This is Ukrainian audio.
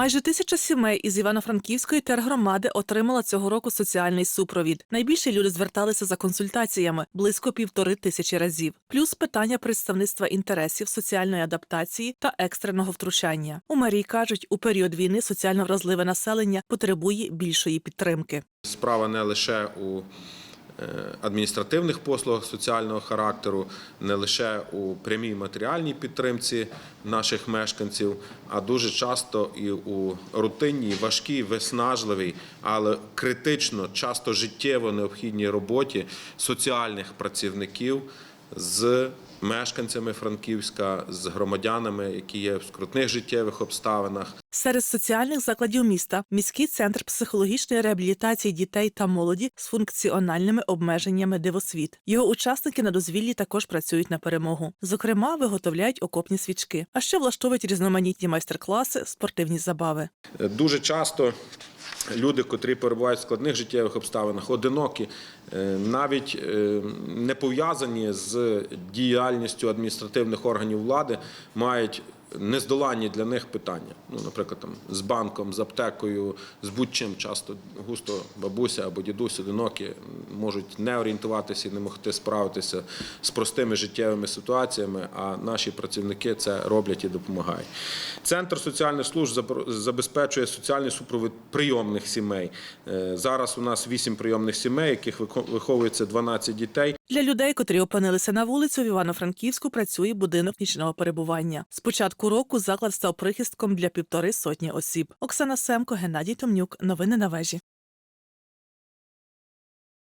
Майже тисяча сімей із Івано-Франківської тергромади отримала цього року соціальний супровід. Найбільше люди зверталися за консультаціями близько півтори тисячі разів. Плюс питання представництва інтересів, соціальної адаптації та екстреного втручання. У мерії кажуть, у період війни соціально вразливе населення потребує більшої підтримки. Справа не лише у адміністративних послугах соціального характеру, не лише у прямій матеріальній підтримці наших мешканців, а дуже часто і у рутинній, важкій, виснажливій, але критично, часто життєво необхідній роботі соціальних працівників з мешканцями Франківська, з громадянами, які є в скрутних життєвих обставинах. Серед соціальних закладів міста міський центр психологічної реабілітації дітей та молоді з функціональними обмеженнями дивосвіт. Його учасники на дозвіллі також працюють на перемогу. Зокрема, виготовляють окопні свічки, а ще влаштовують різноманітні майстер-класи, спортивні забави. Дуже часто люди, котрі перебувають в складних життєвих обставинах, одинокі, е, навіть е, не пов'язані з діяльністю адміністративних органів влади, мають нездоланні для них питання. Ну, наприклад, там з банком, з аптекою, з будь-чим часто густо бабуся або дідусь одинокі можуть не орієнтуватися і не могти справитися з простими життєвими ситуаціями, а наші працівники це роблять і допомагають. Центр соціальних служб забезпечує соціальний супровід прийомних сімей. Е, Зараз у нас 8 прийомних сімей, яких вихо- виховується 12 дітей. Для людей, котрі опинилися на вулицю, в Івано-Франківську працює будинок нічного перебування. З початку року заклад став прихистком для півтори сотні осіб. Оксана Семко, Геннадій Томнюк. Новини на вежі.